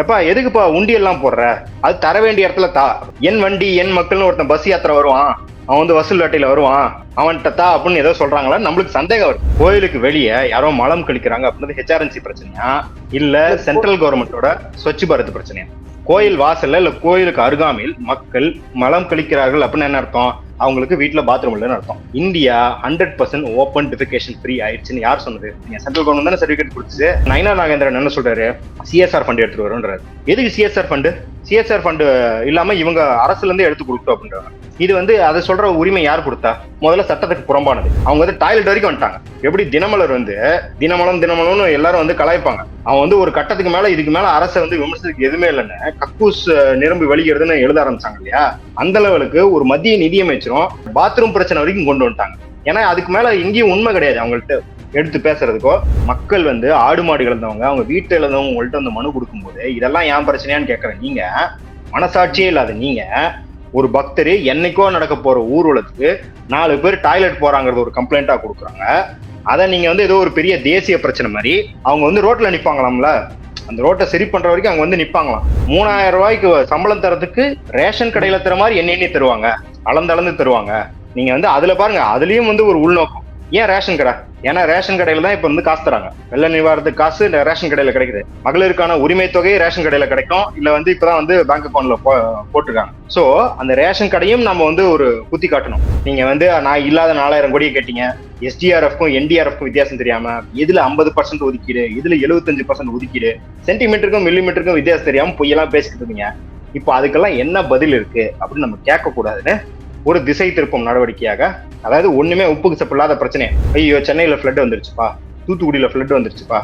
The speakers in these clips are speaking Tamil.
எப்பா எதுக்குப்பா உண்டி எல்லாம் போடுற? அது தர வேண்டிய இடத்துல தா. என் வண்டி என் மக்கள்னு ஒருத்தன் பஸ் யாத்திரை வருவான். அவன் வந்து வசூல் வேட்டையில வருவான். அவன்கிட்ட தா அப்படின்னு ஏதோ சொல்றாங்களா? நம்மளுக்கு சந்தேகம் வரும் கோயிலுக்கு வெளியே யாரோ மலம் கழிக்கிறாங்க அப்படின்றது ஹெச்ஆர்என்சி பிரச்சனையா? இல்ல சென்ட்ரல் கவர்மெண்டோட ஸ்வச் பாரத் பிரச்சனையா? கோயில் வாசல்ல இல்ல கோயிலுக்கு அருகாமையில் மக்கள் மலம் கழிக்கிறார்கள் அப்படின்னு என்ன அர்த்தம்? அவங்களுக்கு வீட்டுல பாத்ரூம் இல்லைன்னு அர்த்தம். India hundred percent open defecation free ஆயிடுச்சுன்னு யார் சொன்னது? நீங்கள் சென்ட்ரல் கவர்மெண்ட் தானே சர்டிஃபிகேட் கொடுத்துச்சு நைனா நாகேந்திரன் என்ன சொல்றாரு? சிஎஸ்ஆர் ஃபண்ட் எடுத்துட்டு வரும்ன்றாரு. எதுக்கு சிஎஸ்ஆர் ஃபண்டு சிஎஸ்ஆர் ஃபண்டு இல்லாம இவங்க அரசுல இருந்து எடுத்து கொடுக்கட்டும் அப்படின்றாங்க. இது வந்து அதை சொல்ற உரிமை யார் கொடுத்தா? முதல்ல சட்டத்துக்கு புறம்பானது. அவங்க வந்து டாய்லெட் வரைக்கும் வந்துட்டாங்க. எப்படி தினமலர் வந்து தினமலம் தினமலம்னு எல்லாரும் வந்து கலாய்ப்பாங்க. அவன் வந்து ஒரு கட்டத்துக்கு மேல இதுக்கு மேல அரசை வந்து விமர்சனத்துக்கு எதுவுமே இல்லைன்னு கக்கூஸ் நிரம்பி வலிக்கிறதுன்னு எழுத ஆரம்பிச்சாங்க இல்லையா? அந்த லெவலுக்கு ஒரு மத்திய நிதியமைச்சரும் பாத்ரூம் பிரச்சனை வரைக்கும் கொண்டு வந்துட்டாங்க. ஏன்னா அதுக்கு மேல எங்கேயும் உண்மை கிடையாது அவங்கள்ட்ட எடுத்து பேசுறதுக்கோ. மக்கள் வந்து ஆடு மாடு இழந்தவங்க அவங்க வீட்டில் இழந்தவங்க உங்கள்ட்ட வந்து மனு கொடுக்கும்போது இதெல்லாம் ஏன் பிரச்சனையான்னு கேட்கறேன் நீங்க மனசாட்சியே இல்லாத நீங்க ஒரு பக்தர் என்னைக்கோ நடக்க போற ஊர்வலத்துக்கு நாலு பேர் டாய்லெட் போறாங்கிறது ஒரு கம்ப்ளைண்டா கொடுக்குறாங்க. அதை நீங்க வந்து ஏதோ ஒரு பெரிய தேசிய பிரச்சனை மாதிரி அவங்க வந்து ரோட்ல நிப்பாங்களாம்ல? அந்த ரோட்டை சரி பண்ற வரைக்கும் அங்க வந்து நிப்பாங்களாம். மூணாயிரம் ரூபாய்க்கு சம்பளம் தரதுக்கு ரேஷன் கடையில தர மாதிரி எண்ணி எண்ணி தருவாங்க. அளந்து அளந்து தருவாங்க. நீங்க வந்து அதுல பாருங்க அதுலயும் வந்து ஒரு உள்நோக்கம். ஏன் ரேஷன் கடை? ஏன்னா ரேஷன் கடையில தான் இப்ப வந்து காசு தராங்க. வெள்ள நிவாரணத்துக்கு காசு இந்த ரேஷன் கடையில கிடைக்குது. மகளிருக்கான உரிமை தொகை ரேஷன் கடையில கிடைக்கும். இல்ல வந்து இப்பதான் வந்து பேங்க் அக்கௌண்ட்ல போட்டிருக்காங்க. சோ அந்த ரேஷன் கடையும் நம்ம வந்து ஒரு குத்தி காட்டணும். நீங்க வந்து நான் இல்லாத நாலாயிரம் கோடியை கேட்டீங்க. எஸ்டிஆர்எஃப்க்கும் என்டிஆர்எஃப்க்கும் வித்தியாசம் தெரியாம இதுல ஐம்பது பர்சன்ட் ஒதுக்கீடு இதுல எழுபத்தஞ்சு பர்சன்ட் ஒதுக்கீடு சென்டிமீட்டருக்கும் மில்லிமீட்டருக்கும் வித்தியாசம் தெரியாம பொய்யெல்லாம் பேசிக்கிட்டு இருந்தீங்க. இப்போ அதுக்கெல்லாம் என்ன பதில் இருக்கு? அப்படின்னு நம்ம கேட்க கூடாதுன்னு ஒரு திசை திருப்பும் நடவடிக்கையாக அதாவது ஒண்ணுமே உப்புக்கு சப்பில்லாத பிரச்சனை. ஐயோ சென்னையில ஃப்ளட் வந்துருச்சுப்பா. தூத்துக்குடியில ஃப்ளட் வந்துருச்சுப்பா.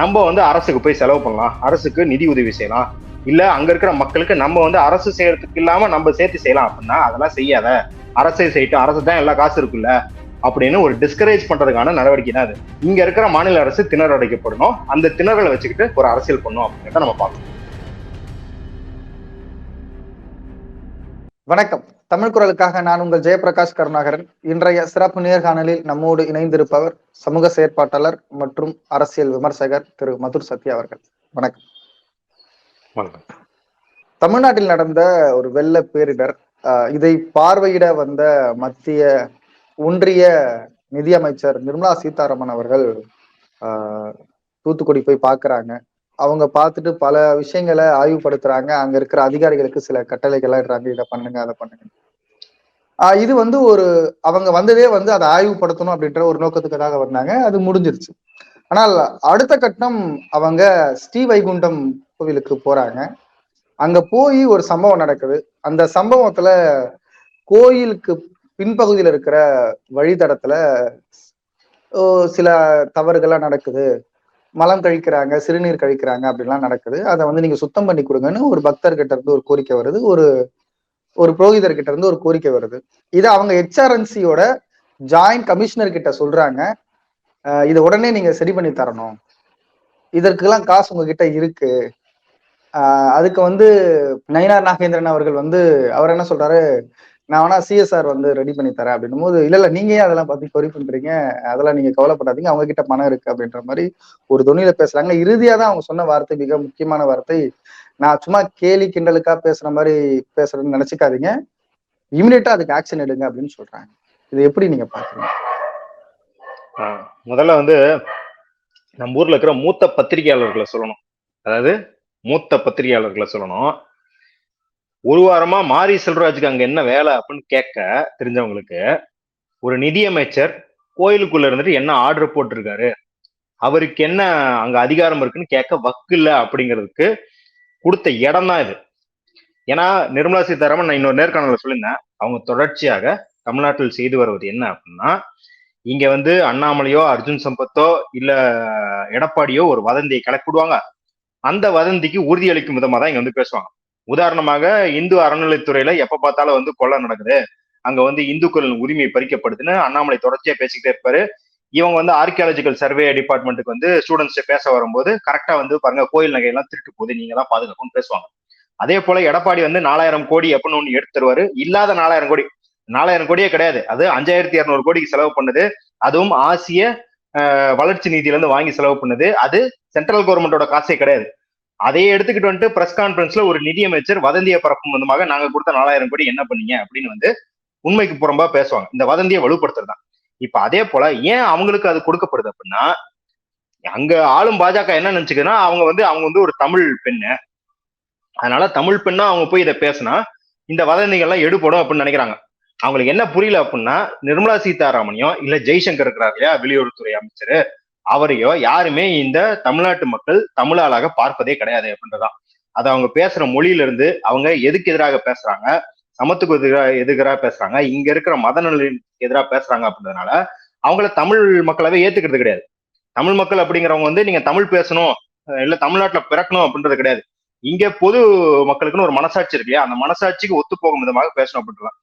நம்ம வந்து அரசுக்கு போய் செலவு பண்ணலாம். அரசுக்கு நிதி உதவி செய்யலாம். இல்ல அங்க இருக்கிற மக்களுக்கு நம்ம வந்து அரசு செய்யறதுக்கு இல்லாம நம்ம சேர்த்து செய்யலாம் அப்படின்னா அதெல்லாம் செய்யாத. அரசே செய்யட்டும். அரசு தான் எல்லா காசு இருக்குல்ல அப்படின்னு ஒரு டிஸ்கரேஜ் பண்றதுக்கான நடவடிக்கை தான் அது. இங்க இருக்கிற மாநில அரசு திணற அடைக்கப்படணும். அந்த திணறலை வச்சுக்கிட்டு ஒரு அரசியல் பண்ணும் அப்படின்றத நம்ம பார்க்கணும். வணக்கம். தமிழ் குரலுக்காக நான் உங்கள் ஜெயபிரகாஷ் கருணாகரன். இன்றைய சிறப்பு நேர்காணலில் நம்மோடு இணைந்திருப்பவர் சமூக செயற்பாட்டாளர் மற்றும் அரசியல் விமர்சகர் திரு மதுர் சத்யா அவர்கள். வணக்கம். வணக்கம். தமிழ்நாட்டில் நடந்த ஒரு வெள்ள பேரிடர் இதை பார்வையிட வந்த மத்திய ஒன்றிய நிதியமைச்சர் நிர்மலா சீதாராமன் அவர்கள் ஆஹ் தூத்துக்குடி போய் பார்க்கறாங்க. அவங்க பார்த்துட்டு பல விஷயங்களை ஆய்வுபடுத்துறாங்க. அங்க இருக்கிற அதிகாரிகளுக்கு சில கட்டளைகள்லாம் இடுறாங்க. இதை பண்ணுங்க அதை பண்ணுங்க. ஆஹ் இது வந்து ஒரு அவங்க வந்ததே வந்து அதை ஆய்வுபடுத்தணும் அப்படின்ற ஒரு நோக்கத்துக்காக வந்தாங்க. அது முடிஞ்சிருச்சு. ஆனால் அடுத்த கட்டம் அவங்க ஸ்ரீ வைகுண்டம் கோவிலுக்கு போறாங்க. அங்க போய் ஒரு சம்பவம் நடக்குது. அந்த சம்பவத்துல கோயிலுக்கு பின்பகுதியில் இருக்கிற வழித்தடத்துல ஓ, சில தவறுகள்லாம் நடக்குது. மலம் கழிக்கிறாங்க சிறுநீர் கழிக்கிறாங்க அப்படிலாம் நடக்குது. அதை வந்து நீங்க சுத்தம் பண்ணி கொடுங்கன்னு ஒரு பக்தர்கிட்ட இருந்து ஒரு கோரிக்கை வருது. ஒரு ஒரு புரோகிதர் கிட்ட இருந்து ஒரு கோரிக்கை வருது. இதை அவங்க ஹெச்ஆர்என்சியோட ஜாயிண்ட் கமிஷனர் கிட்ட சொல்றாங்க. அஹ் இதை உடனே நீங்க சரி பண்ணி தரணும். இதற்கெல்லாம் காசு உங்ககிட்ட இருக்கு. ஆஹ் அதுக்கு வந்து நயினார் நாகேந்திரன் அவர்கள் வந்து அவர் என்ன சொல்றாரு? நான் வேணா சிஎஸ்ஆர் வந்து ரெடி பண்ணி தரேன் அப்படின்னும் போது இல்ல இல்ல நீங்க ஏன் அதெல்லாம் பத்தி கொரி பண்றீங்க? அதெல்லாம் நீங்க கவலைப்படாதீங்க. அவங்க கிட்ட பணம் இருக்கு அப்படின்ற மாதிரி ஒரு துணியில பேசுறாங்க. இறுதியா தான் அவங்க சொன்ன வார்த்தை மிக முக்கியமான வார்த்தை. நான் சும்மா கேலி கிண்டலுக்கா பேசுற மாதிரி பேசுறேன்னு நினைச்சுக்காதீங்க. இமிடியட்டா அதுக்கு ஆக்ஷன் எடுங்க அப்படின்னு சொல்றாங்க. இது எப்படி நீங்க பாக்குறீங்க ஆஹ் முதல்ல வந்து நம்ம ஊர்ல இருக்கிற மூத்த பத்திரிகையாளர்களை சொல்லணும். அதாவது மூத்த பத்திரிகையாளர்களை சொல்லணும். ஒரு வாரமா மாரி செல்வராஜுக்கு அங்க என்ன வேலை அப்படின்னு கேட்க தெரிஞ்சவங்களுக்கு ஒரு நிதியமைச்சர் கோயிலுக்குள்ள இருந்துட்டு என்ன ஆர்டர் போட்டிருக்காரு? அவருக்கு என்ன அங்க அதிகாரம் இருக்குன்னு கேட்க வக்கு இல்லை அப்படிங்கிறதுக்கு கொடுத்த இடம் தான் இது. ஏன்னா நிர்மலா சீதாராமன் நான் இன்னொரு நேர்காணல சொல்லியிருந்தேன். அவங்க தொடர்ச்சியாக தமிழ்நாட்டில் செய்து வருவது என்ன அப்படின்னா இங்க வந்து அண்ணாமலையோ அர்ஜுன் சம்பத்தோ இல்ல எடப்பாடியோ ஒரு வதந்தியை கலக்கிடுவாங்க அந்த வதந்திக்கு உறுதியளிக்கும் விதமா தான் இங்க வந்து பேசுவாங்க. உதாரணமாக இந்து அறநிலைத்துறையில எப்ப பார்த்தாலும் வந்து கொள்ளை நடக்குது. அங்க வந்து இந்துக்களின் உரிமை பறிக்கப்படுதுன்னு அண்ணாமலை தொடர்ச்சியா பேசிக்கிட்டே இருப்பாரு. இவங்க வந்து ஆர்கியாலஜிக்கல் சர்வே டிபார்ட்மெண்ட்டுக்கு வந்து ஸ்டூடெண்ட்ஸ் பேச வரும்போது கரெக்டா வந்து பாருங்க கோயில் நகையெல்லாம் திருட்டு போகுது நீங்க தான் பாதுகாக்கணும்னு பேசுவாங்க. அதே போல எடப்பாடி வந்து நாலாயிரம் கோடி அப்படின்னு ஒண்ணு எடுத்துருவாரு இல்லாத நாலாயிரம் கோடி. நாலாயிரம் கோடியே கிடையாது. அது அஞ்சாயிரத்தி இரநூறு கோடிக்கு செலவு பண்ணுது. அதுவும் ஆசிய வளர்ச்சி நிதியில இருந்து வாங்கி செலவு பண்ணுது. அது சென்ட்ரல் கவர்மெண்டோட காசே கிடையாது. அதையே எடுத்துக்கிட்டு வந்துட்டு பிரஸ் கான்பரன்ஸ்ல ஒரு நிதியமைச்சர் வதந்தியை பரப்பும் விதமாக நாங்க கொடுத்த நாலாயிரம் கோடி என்ன பண்ணீங்க அப்படின்னு வந்து உண்மைக்கு புறம்பா பேசுவாங்க. இந்த வதந்தியை வலுப்படுத்துறது தான். இப்ப அதே போல ஏன் அவங்களுக்கு அது கொடுக்கப்படுது அப்படின்னா அங்க ஆளும் பாஜக என்ன நினைச்சுக்குதுன்னா அவங்க வந்து அவங்க வந்து ஒரு தமிழ் பெண்ணு. அதனால தமிழ் பெண்ணா அவங்க போய் இதை பேசினா இந்த வதந்திகள்லாம் எடுபடும் அப்படின்னு நினைக்கிறாங்க. அவங்களுக்கு என்ன புரியல அப்படின்னா நிர்மலா சீதாராமனையும் இல்ல ஜெய்சங்கர் இருக்கிறார் இல்லையா வெளியுறவுத்துறை அமைச்சர் அவரையோ யாருமே இந்த தமிழ்நாட்டு மக்கள் தமிழாளாக பார்ப்பதே கிடையாது அப்படின்றதான். அது அவங்க பேசுற மொழியில இருந்து அவங்க எதுக்கு எதிராக பேசுறாங்க? சமத்துக்கு எதிராக எதிராக பேசுறாங்க? இங்க இருக்கிற மத நலனுக்கு எதிராக பேசுறாங்க அப்படின்றதுனால அவங்கள தமிழ் மக்களாவே ஏத்துக்கிறது கிடையாது. தமிழ் மக்கள் அப்படிங்கிறவங்க வந்து நீங்க தமிழ் பேசணும் இல்ல தமிழ்நாட்டுல பிறக்கணும் அப்படின்றது கிடையாது. இங்க பொது மக்களுக்குன்னு ஒரு மனசாட்சி இருக்கு இல்லையா? அந்த மனசாட்சிக்கு ஒத்து போகும் விதமாக பேசணும் அப்படின்றதான்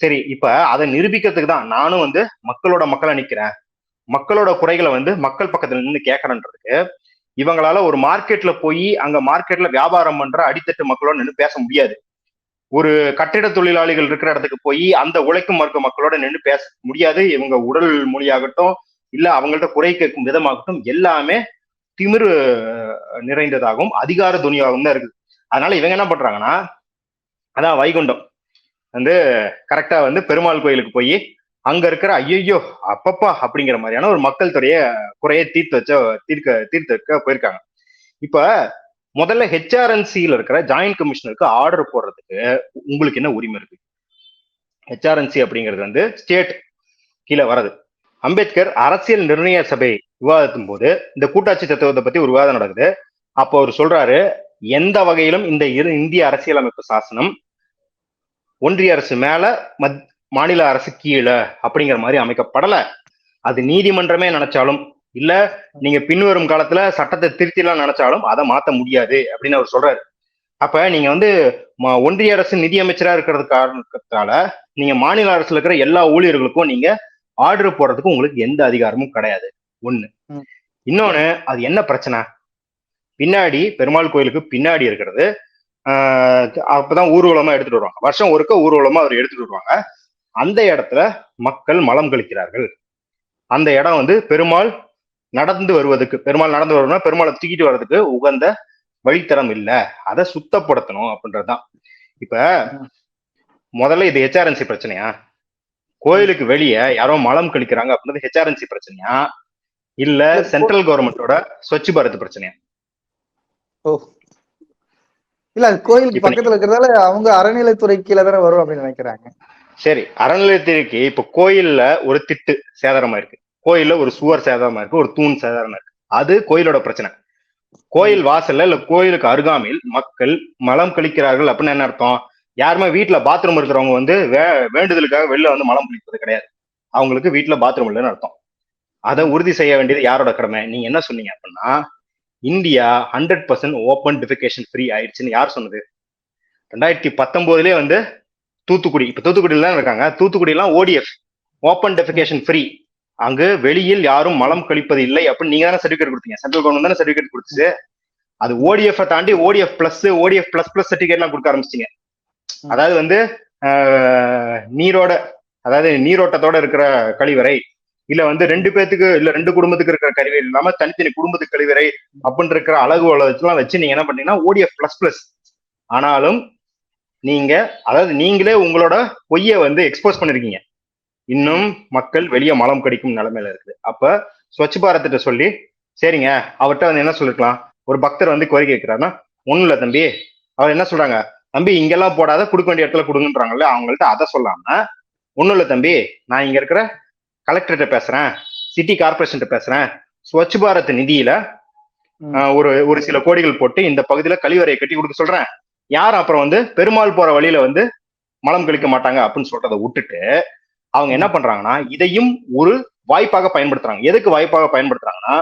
சரி இப்ப அதை நிரூபிக்கிறதுக்கு தான் நானும் வந்து மக்களோட மக்களா நிக்கிறேன். மக்களோட குறைகளை வந்து மக்கள் பக்கத்துல நின்று கேட்கறன்றதுக்கு இவங்களால ஒரு மார்க்கெட்ல போய் அங்க மார்க்கெட்ல வியாபாரம் பண்ற அடித்தட்டு மக்களோட நின்று பேச முடியாது. ஒரு கட்டிட தொழிலாளிகள் இருக்கிற இடத்துக்கு போய் அந்த உழைக்கும் வர்க்க மக்களோட நின்று பேச முடியாது. இவங்க உடல் மொழியாகட்டும் இல்ல அவங்கள்ட்ட குறை கேட்கும் விதமாகட்டும் எல்லாமே திமிர் நிறைந்ததாகவும் அதிகார துணியாகவும் தான் இருக்குது. அதனால இவங்க என்ன பண்றாங்கன்னா அதான் வைகுண்டம். வந்து கரெக்டா வந்து பெருமாள் கோயிலுக்கு போய் அங்க இருக்கிற ஐயோ அப்பப்பா அப்படிங்கிற மாதிரியான ஒரு மக்கள் துறைய குறைய தீர்த்து வச்ச தீர்க்க தீர்த்து வைக்க போயிருக்காங்க. இப்ப முதல்ல ஹெச்ஆர்என்சியில இருக்கிற ஜாயிண்ட் கமிஷனருக்கு ஆர்டர் போடுறதுக்கு உங்களுக்கு என்ன உரிமை இருக்கு? ஹெச்ஆர்என்சி அப்படிங்கிறது வந்து ஸ்டேட் கீழே வரது அம்பேத்கர் அரசியல் நிர்ணய சபை விவாதத்தின் போது இந்த கூட்டாட்சி தத்துவத்தை பத்தி ஒரு விவாதம் நடக்குது. அப்போ அவர் சொல்றாரு எந்த வகையிலும் இந்த இரு இந்திய அரசியலமைப்பு சாசனம் ஒன்றிய அரசு மேல மத் மாநில அரசு கீழே அப்படிங்கிற மாதிரி அமைக்கப்படல. அது நீதிமன்றமே நினைச்சாலும் இல்ல நீங்க பின்வரும் காலத்துல சட்டத்தை திருத்திலாம் நினைச்சாலும் அதை மாத்த முடியாது அப்படின்னு அவர் சொல்றாரு. அப்ப நீங்க வந்து ஒன்றிய அரசு நிதியமைச்சரா இருக்கிறது காரணத்தால நீங்க மாநில அரசுல இருக்கிற எல்லா ஊழியர்களுக்கும் நீங்க ஆர்டர் போடுறதுக்கு உங்களுக்கு எந்த அதிகாரமும் கிடையாது. ஒண்ணு. இன்னொன்னு அது என்ன பிரச்சனை? பின்னாடி பெருமாள் கோயிலுக்கு பின்னாடி இருக்கிறது. அப்பதான் ஊர்வலமா எடுத்துட்டு வருவாங்க. வருஷம் ஒருக்க ஊர்வலமா அவர் எடுத்துட்டு வருவாங்க. அந்த இடத்துல மக்கள் மலம் கழிக்கிறார்கள். அந்த இடம் வந்து பெருமாள் நடந்து வருவதற்கு பெருமாள் நடந்து வருவதுனா பெருமாளை தூக்கிட்டு வர்றதுக்கு உகந்த வழித்தடம் இல்ல. அதை சுத்தப்படுத்தணும் அப்படின்றதுதான். இப்ப முதல்ல இது ஹெச்ஆர்என்சி பிரச்சனையா? கோயிலுக்கு வெளியே யாரோ மலம் கழிக்கிறாங்க அப்படின்றது ஹெச்ஆர்என்சி பிரச்சனையா? இல்ல சென்ட்ரல் கவர்மெண்டோட ஸ்வச் பாரத் பிரச்சனையா? ஓ. இல்ல கோயிலுக்கு பக்கத்துல இருக்கிறதால அவங்க அறநிலைத்துறை கீழே தானே வரும் அப்படின்னு நினைக்கிறாங்க. சரி அறநிலையத்திற்கு இப்ப கோயில்ல ஒரு திட்டு சேதாரமா இருக்கு. கோயில்ல ஒரு சுவர் சேதாரமா இருக்கு ஒரு தூண் சேதாரமா இருக்கு. அது கோயிலோட பிரச்சனை. கோயில் வாசல்ல இல்ல கோயிலுக்கு அருகாமையில் மக்கள் மலம் கழிக்கிறார்கள் அப்படின்னு என்ன அர்த்தம்? யாருமே வீட்டுல பாத்ரூம் இருக்கிறவங்க வந்து வே வேண்டுதலுக்காக வெளில வந்து மலம் கழிப்பது கிடையாது. அவங்களுக்கு வீட்டுல பாத்ரூம் இல்லைன்னு அர்த்தம். அதை உறுதி செய்ய வேண்டியது யாரோட கடமை? நீங்க என்ன சொன்னீங்க அப்படின்னா India hundred percent open defecation free ஆயிடுச்சுன்னு யார் சொன்னது? ரெண்டாயிரத்தி பத்தொன்பதுலயே வந்து தூத்துக்குடி இப்ப தூத்துக்குடியில இருக்காங்க. தூத்துக்குடி எல்லாம் ஓடிஎஃப் ஓப்பன் டெஃபிகேஷன் ஃப்ரீ அங்கு வெளியில் யாரும் மலம் கழிப்பது இல்லை அப்படின்னு நீங்க தானே சர்டிபிகேட் கொடுத்தீங்க. சென்ட்ரல் கவர்மெண்ட் தானே சர்டிபிகேட் கொடுத்துச்சு அது ஓடிஎஃப் தாண்டி ODF plus ODF plus plus certificate எல்லாம் கொடுக்க ஆரம்பிச்சிங்க அதாவது வந்து நீரோட அதாவது நீரோட்டத்தோட இருக்கிற கழிவறை இல்ல வந்து ரெண்டு பேத்துக்கு இல்ல ரெண்டு குடும்பத்துக்கு இருக்கிற கழிவறை இல்லாம தனித்தனி குடும்பத்துக்கு கழிவறை அப்படின்னு இருக்கிற அளவுகளை வச்சுலாம் வச்சு நீங்க என்ன பண்ணீங்கன்னா ஓடிஎஃப் பிளஸ் பிளஸ் ஆனாலும் நீங்க அதாவது நீங்களே உங்களோட பொய்யை வந்து எக்ஸ்போஸ் பண்ணிருக்கீங்க. இன்னும் மக்கள் வெளியே மலம் கடிக்கும் நிலைமையில இருக்குது. அப்ப ஸ்வச் பாரத்திட்ட சொல்லி சரிங்க அவர்கிட்ட வந்து என்ன சொல்லிருக்கலாம்? ஒரு பக்தர் வந்து கோரிக்கை கேட்கிறாருன்னா ஒண்ணும் இல்ல தம்பி அவர் என்ன சொல்றாங்க? தம்பி இங்கெல்லாம் போடாத கொடுக்க வேண்டிய இடத்துல கொடுங்கன்றாங்கல்ல அவங்கள்ட்ட அதை சொல்லாம ஒண்ணும் இல்ல தம்பி நான் இங்க இருக்கிற கலெக்டர்கிட்ட பேசுறேன் சிட்டி கார்பரேஷன் பேசுறேன் ஸ்வச் பாரத் நிதியில ஒரு ஒரு சில கோடிகள் போட்டு இந்த பகுதியில கழிவறையை கட்டி கொடுக்க சொல்றேன். யார் அப்புறம் வந்து பெருமாள் போற வழியில வந்து மலம் கழிக்க மாட்டாங்க அப்படின்னு சொல்றதை விட்டுட்டு அவங்க என்ன பண்றாங்கன்னா இதையும் ஒரு வாய்ப்பாக பயன்படுத்துறாங்க. எதுக்கு வாய்ப்பாக பயன்படுத்துறாங்கன்னா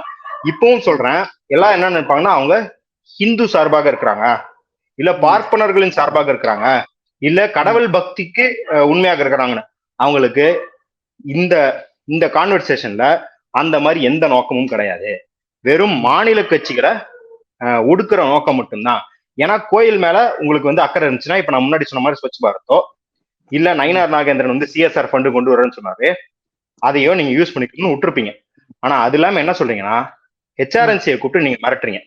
இப்பவும் சொல்றேன் எல்லாம் என்ன நினைப்பாங்கன்னா அவங்க ஹிந்து சார்பாக இருக்கிறாங்க. இல்ல பார்ப்பனர்களின் சார்பாக இருக்கிறாங்க. இல்ல கடவுள் பக்திக்கு உண்மையாக இருக்கிறாங்கன்னு. அவங்களுக்கு இந்த இந்த கான்வர்சேஷன்ல அந்த மாதிரி எந்த நோக்கமும் கிடையாது. வெறும் மாநில கட்சிகளை அஹ், ஒடுக்குற நோக்கம் மட்டும்தான். ஏன்னா கோயில் மேல உங்களுக்கு வந்து அக்கறை இருந்துச்சுன்னா இப்ப நான் முன்னாடி சொன்ன மாதிரி ஸ்வச் பாரத்தோ இல்ல நயினார் நாகேந்திரன் வந்து சிஎஸ்ஆர் ஃபண்டு கொண்டு வரேன்னு சொன்னாரு. அதையோ நீங்க யூஸ் பண்ணிக்கணும்னு விட்டுருப்பீங்க. ஆனா அது இல்லாம என்ன சொல்றீங்கன்னா ஹெச்ஆர்என்சியை கூப்பிட்டு நீங்க மிரட்டுறீங்க.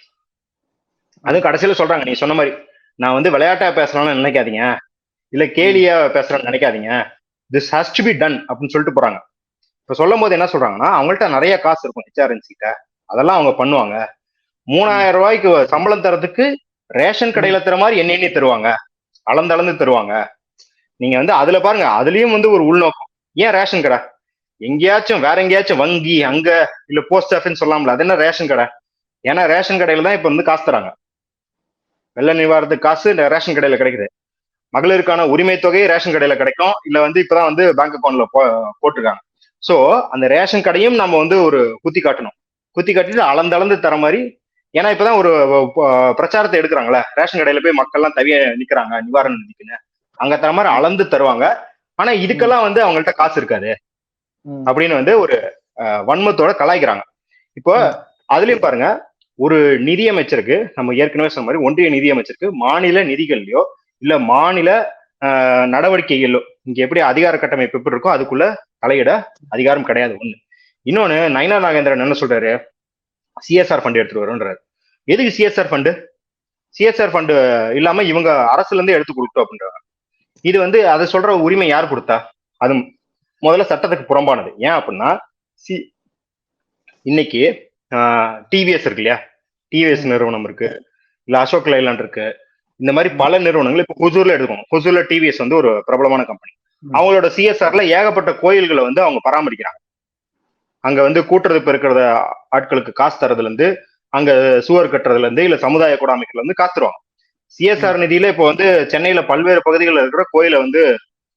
அது கடைசியில சொல்றாங்க நீ சொன்ன மாதிரி. நான் வந்து விளையாட்டா பேசுறேன்னு நினைக்காதீங்க. இல்ல கேலியா பேசுறேன்னு நினைக்காதீங்க. This has to be done அப்படின்னு சொல்லிட்டு போறாங்க. இப்ப சொல்லும் போது என்ன சொல்றாங்கன்னா அவங்கள்ட்ட நிறைய காசு இருக்கும் ஹெச்ஆர்என்சி கிட்ட. அதெல்லாம் அவங்க பண்ணுவாங்க. மூணாயிரம் ரூபாய்க்கு சம்பளம் தரதுக்கு ரேஷன் கடையில தர மாதிரி எண்ணி எண்ணி தருவாங்க. அளந்து அளந்து தருவாங்க. நீங்க வந்து அதுல பாருங்க அதுலயும் வந்து ஒரு உள்நோக்கம். ஏன் ரேஷன் கடை? எங்கேயாச்சும் வேற எங்கேயாச்சும் வங்கி அங்க இல்ல போஸ்ட் ஆஃபீஸ் சொல்லலாம்ல அது என்ன ரேஷன் கடை? ஏன்னா ரேஷன் கடையில தான் இப்ப வந்து காசு தராங்க. வெள்ள நிவாரணத்துக்கு காசு இந்த ரேஷன் கடையில கிடைக்குது. மகளிருக்கான உரிமை தொகை ரேஷன் கடையில கிடைக்கும். இல்ல வந்து இப்பதான் வந்து பேங்க் அக்கௌண்ட்ல போ போட்டிருக்காங்க. சோ அந்த ரேஷன் கடையும் நம்ம வந்து ஒரு குத்தி காட்டணும். குத்தி காட்டிட்டு அளந்து அளந்து தர மாதிரி ஏன்னா இப்பதான் ஒரு பிரச்சாரத்தை எடுக்கிறாங்களே ரேஷன் கடையில போய் மக்கள்லாம் தவிய நிக்கிறாங்க நிவாரண நிதிக்குன்னு. அங்க தர மாதிரி அளந்து தருவாங்க. ஆனா இதுக்கெல்லாம் வந்து அவங்கள்ட்ட காசு இருக்காது. அப்படின்னு வந்து ஒரு வன்மத்தோட கலாய்க்கிறாங்க. இப்போ அதுலயும் பாருங்க ஒரு நிதியமைச்சருக்கு நம்ம ஏற்கனவே சொன்ன மாதிரி ஒன்றிய நிதியமைச்சருக்கு மாநில நிதிகள்லயோ இல்ல மாநில நடவடிக்கைகளோ இங்க எப்படி அதிகார கட்டமைப்பு எப்படி இருக்கோ அதுக்குள்ள தலையிட அதிகாரம் கிடையாது. ஒண்ணு. இன்னொன்னு நயனா நாகேந்திரன் என்ன சொல்றாரு? சிஎஸ்ஆர் ஃபண்ட் எடுத்துட்டு வரும்ன்றாரு. எதுக்கு சிஎஸ்ஆர் ஃபண்டு சிஎஸ்ஆர் ஃபண்டு இல்லாம இவங்க அரசுல இருந்தே எடுத்து கொடுத்தோம் அப்படின்றாங்க. இது வந்து அதை சொல்ற உரிமை யார் கொடுத்தா? அது முதல்ல சட்டத்துக்கு புறம்பானது. ஏன் அப்படின்னா சி இன்னைக்கு டிவிஎஸ் இருக்கு இல்லையா? டிவிஎஸ் நிறுவனம் இருக்கு. இல்ல அசோக் லைலாண்ட் இருக்கு. இந்த மாதிரி பல நிறுவனங்கள் இப்ப ஹுசூர்ல எடுத்துக்கோங்க. ஹுசூர்ல டிவிஎஸ் வந்து ஒரு பிரபலமான கம்பெனி. அவங்களோட சிஎஸ்ஆர்ல ஏகப்பட்ட கோயில்களை வந்து அவங்க பராமரிக்கிறாங்க. அங்க வந்து கூட்டுறது பெருக்கிறத ஆட்களுக்கு காசு தரதுல இருந்து அங்க சுவர் கட்டுறதுல இருந்து இல்ல சமுதாய கூடாமைக்குல இருந்து காசு சிஎஸ்ஆர் நிதியில இப்போ வந்து சென்னையில பல்வேறு பகுதிகளில் இருக்கிற கோயிலை வந்து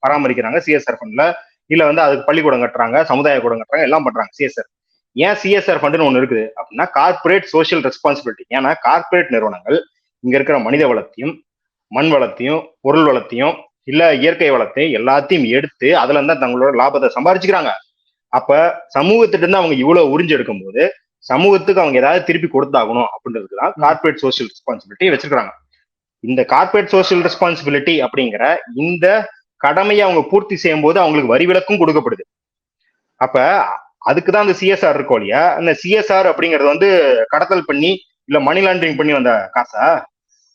பராமரிக்கிறாங்க சிஎஸ்ஆர் ஃபண்ட்ல இல்ல வந்து அதுக்கு பள்ளிக்கூடம் கட்டுறாங்க சமுதாய கூடம் கட்டுறாங்க எல்லாம் பண்றாங்க சிஎஸ்ஆர் ஏன் சிஎஸ்ஆர் ஃபண்டுன்னு ஒண்ணு இருக்குது அப்படின்னா கார்ப்பரேட் சோஷியல் ரெஸ்பான்சிபிலிட்டி ஏன்னா கார்ப்பரேட் நிறுவனங்கள் இங்க இருக்கிற மனித வளத்தையும் மண் வளத்தையும் பொருள் வளத்தையும் இல்ல இயற்கை வளத்தையும் எல்லாத்தையும் எடுத்து அதுல இருந்தா தங்களோட லாபத்தை சம்பாரிச்சுக்கிறாங்க. அப்ப சமூகத்திட்ட இருந்து அவங்க இவ்வளவு உறிஞ்சு எடுக்கும் போது சமூகத்துக்கு அவங்க ஏதாவது திருப்பி கொடுத்தாகணும் அப்படின்றதுக்கு தான் கார்ப்பரேட் சோஷியல் ரெஸ்பான்சிபிலிட்டி வச்சிருக்காங்க இந்த கார்ப்பரேட் சோஷியல் ரெஸ்பான்சிபிலிட்டி அப்படிங்கிற இந்த கடமையை அவங்க பூர்த்தி செய்யும் போது அவங்களுக்கு வரி விலக்கும் கொடுக்கப்படுது. அப்ப அதுக்கு தான் அந்த சிஎஸ்ஆர் இருக்கும் இல்லையா? அந்த சிஎஸ்ஆர் அப்படிங்கறது வந்து கடத்தல் பண்ணி இல்ல மணி லாண்டரிங் பண்ணி வந்த காசா?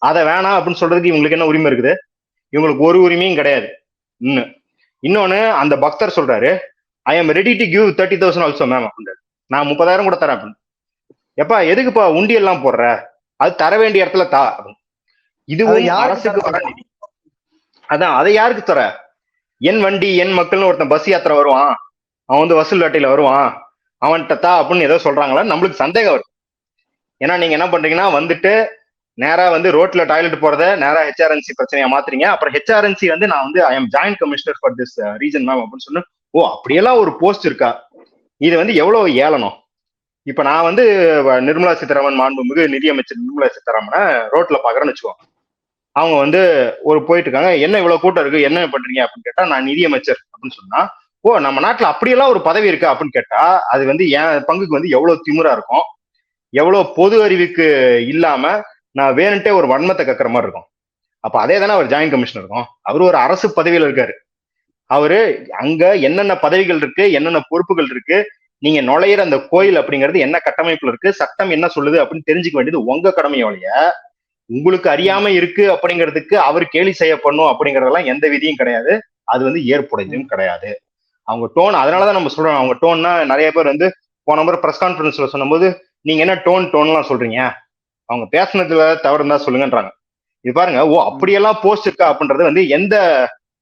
அதை வேணாம் அப்படின்னு சொல்றதுக்கு இவங்களுக்கு என்ன உரிமை இருக்குது? இவங்களுக்கு ஒரு உரிமையும் கிடையாது. இன்னும். இன்னொன்னு அந்த பக்தர் சொல்றாரு I am ready to give thirty thousand also ma'am அப்படின்றாரு. நான் முப்பதாயிரம் கூட தரேன் அப்படின்னு. எப்பா எதுக்குப்பா உண்டியெல்லாம் போடுற? அது தர வேண்டிய இடத்துல தா அப்படின்னு. அது இதுவும் யாருக்கு அரசுக்கு தர? வர நிதி அதான் அதை யாருக்கு தர? என் வண்டி என் மக்கள்னு ஒருத்தன் பஸ் யாத்திரை வருவான். அவன் வந்து வசூல் வேட்டையில வருவான். அவன்கிட்ட தா அப்படின்னு ஏதோ சொல்றாங்களா? நம்மளுக்கு சந்தேகம் வரும் ஏன்னா நீங்க என்ன பண்றீங்கன்னா வந்துட்டு நேரா வந்து ரோட்ல டாய்லெட் போறத நேரா ஹெச்ஆர்என்சி பிரச்சனையா மாத்துறீங்க. அப்புறம் ஹெச்ஆர்என்சி வந்து நான் வந்து I am joint commissioner for this region ma'am அப்படின்னு சொன்னு ஓ அப்படியெல்லாம் ஒரு போஸ்ட் இருக்கா? இது வந்து எவ்வளவு ஏளனம்? இப்ப நான் வந்து வ- நிர்மலா சீதாராமன் மாண்புமிகு நிதியமைச்சர் நிர்மலா சீதாராமனை ரோட்ல பாக்குறேன்னு வச்சுக்கோங்க அவங்க வந்து ஒரு போயிட்டு இருக்காங்க என்ன இவ்வளவு கூட்டம் இருக்கு? என்ன பண்றீங்க? அப்படின்னு கேட்டா நான் நிதியமைச்சர் அப்படின்னு சொன்னா ஓ நம்ம நாட்டுல அப்படியெல்லாம் ஒரு பதவி இருக்கா? அப்படின்னு கேட்டா அது வந்து என் பங்குக்கு வந்து எவ்வளவு திமுறா இருக்கும்? எவ்வளவு பொது அறிவுக்கு இல்லாம நான் வேணுன்ட்டே ஒரு வன்மத்தை கக்கிற மாதிரி இருக்கும்? அப்ப அதே தானே அவர் ஜாயின்ட் கமிஷனர் இருக்கும். அவர் ஒரு அரசு பதவியில இருக்காரு. அவரு அங்க என்னென்ன பதவிகள் இருக்கு என்னென்ன பொறுப்புகள் இருக்கு நீங்க நுழையிற அந்த கோயில் அப்படிங்கிறது என்ன கட்டமைப்புல இருக்கு சட்டம் என்ன சொல்லுது அப்படின்னு தெரிஞ்சுக்க வேண்டியது உங்க கடமையோடைய உங்களுக்கு அறியாம இருக்கு அப்படிங்கிறதுக்கு அவர் கேலி செய்யப்படணும் அப்படிங்கறதெல்லாம் எந்த விதியும் கிடையாது. அது வந்து ஏற்புடையதும் கிடையாது. அவங்க டோன் அதனாலதான் நம்ம சொல்றோம். அவங்க டோன்னா நிறைய பேர் வந்து போன முறை ப்ரெஸ் கான்ஃபரன்ஸ்ல சொன்னபோது நீங்க என்ன டோன் டோன்லாம் சொல்றீங்க? அவங்க பேசுனதுல தவறு இருந்தா சொல்லுங்கன்றாங்க. இது பாருங்க ஓ அப்படியெல்லாம் போஸ்ட் இருக்கா அப்படின்றது வந்து எந்த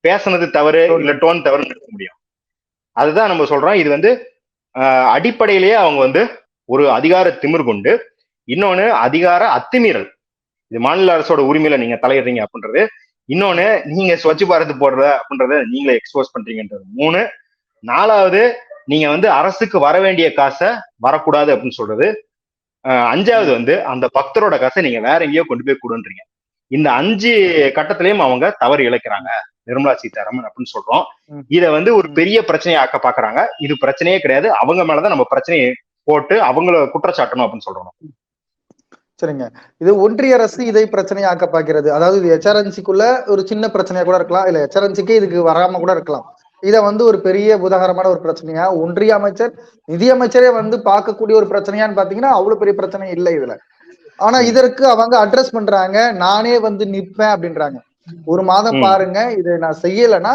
பேசுனது தவறு இல்ல டோன் தவறுன்னு எடுக்க முடியும். அதுதான் நம்ம சொல்றோம். இது வந்து அடிப்படையிலேயே அவங்க வந்து ஒரு அதிகார திமிர் கொண்டு இன்னொன்னு அதிகார அத்துமீறல். இது மாநில அரசோட உரிமையில நீங்க தலையிடுறீங்க அப்படின்றது. இன்னொன்னு நீங்க ஸ்வச் பாரத் போடுற அப்படின்றத நீங்களே எக்ஸ்போஸ் பண்றீங்கன்றது. மூணு நாலாவது நீங்க வந்து அரசுக்கு வர வேண்டிய காசை வரக்கூடாது அப்படின்னு சொல்றது. அஞ்சாவது வந்து அந்த பக்தரோட காசை நீங்க வேற எங்கேயோ கொண்டு போய் கொடுன்றீங்க. இந்த அஞ்சு கட்டத்திலையும் அவங்க தவறு இழைக்கிறாங்க. நிர்மலா சீதாராமன் அப்படின்னு சொல்றோம். இத வந்து ஒரு பெரிய பிரச்சனையை ஆக்க பாக்குறாங்க. இது பிரச்சனையே கிடையாது. அவங்க மேலதான் நம்ம பிரச்சனையை போட்டு அவங்கள குற்றச்சாட்டணும் அப்படின்னு சொல்றோம். சரிங்க. இது ஒன்றிய அரசு இதை பிரச்சனையாக்க பார்க்கிறது அதாவது இது ஹெச்ஆர்என்சிக்குள்ள ஒரு சின்ன பிரச்சனையா கூட இருக்கலாம். இல்ல ஹெச்ஆர்என்சிக்கே இதுக்கு வராம கூட இருக்கலாம். இத வந்து ஒரு பெரிய புதாகரமான ஒரு பிரச்சனையா ஒன்றிய அமைச்சர் நிதியமைச்சரே வந்து பார்க்கக்கூடிய ஒரு பிரச்சனையான்னு பாத்தீங்கன்னா அவ்வளவு பெரிய பிரச்சனை இல்லை இதுல. ஆனா இதற்கு அவங்க அட்ரஸ் பண்றாங்க. நானே வந்து நிப்பேன் அப்படின்றாங்க. ஒரு மாதம். பாருங்க இதை நான் செய்யலைன்னா